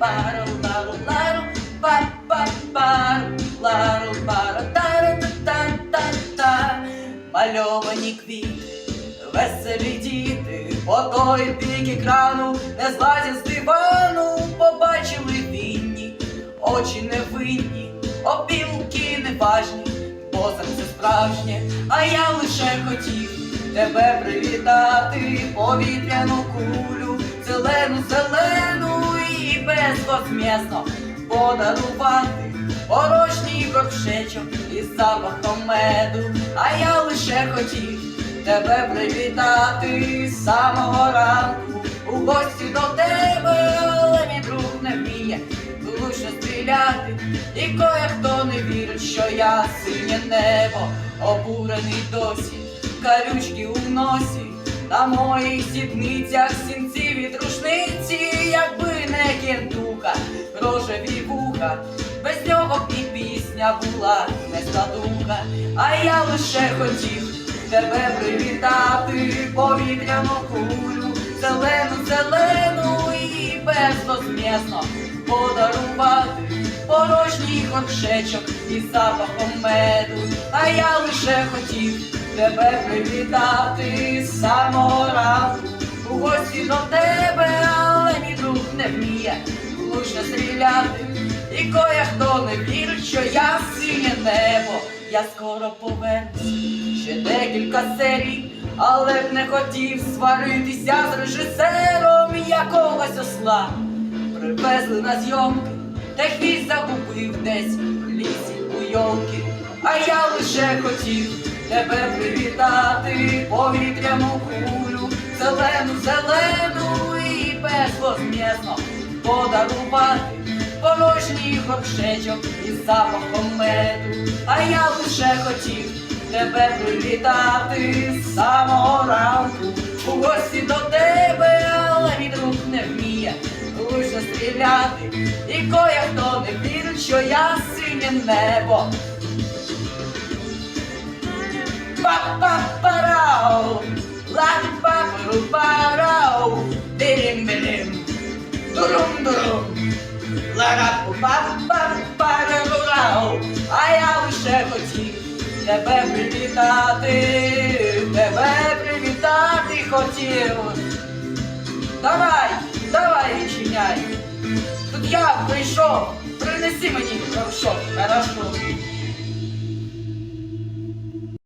пару, пару, лару, пар, пар, пару, пару, тара, мальовані квіти, веселі діти, по той бік екрану, не злазять з дивану, побачили винні, очі невинні, опілки неважні, бо серце справжнє, а я лише хотів. Тебе привітати повітряну кулю, зелену, зелену і безвозмєсно подарувати. Порожній горшечок із запахом меду, а я лише хотів тебе привітати з самого ранку. У гості до тебе, але мій друг не вміє влучно стріляти, і кое-хто не вірить, що я синє небо, обурений досі, колючки у носі, на моїх сідницях сінці від рушниці, якби не кентуха, рожеві вуха, без нього б і пісня була не складуха, а я лише хотів тебе привітати, повітряну кулю, зелену, зелену і безвозмєсно подарувати порожній горшечок із запахом меду, а я лише хотів тебе привітати ранку у гості до тебе, але мій друг не вміє влучно стріляти, і кое-хто не вірить, що я синє небо, я скоро повернусь, ще декілька серій, але б не хотів сваритися з режисером якогось осла. Привезли на зйомки, та хвіст загубив десь в лісі у йолки. А я лише хотів тебе привітати, повітряну кулю, зелену, зелену і безвозмєсно подарувати порожній горшечок із запахом меду. А я лише хотів тебе привітати з самого ранку у гості до тебе, але мій друг не вміє влучно стріляти, і кое-хто не вірить, що я синє небо. Па-па-парау, ла-па-пару-парау, дирим-дирим, дурум-дурум, ла-па-па-пару-рау, а я лише хотів тебе привітати, тебе привітати хотів. Давай, давай, відчиняй. Тут я прийшов, принеси мені горшок, хорошо.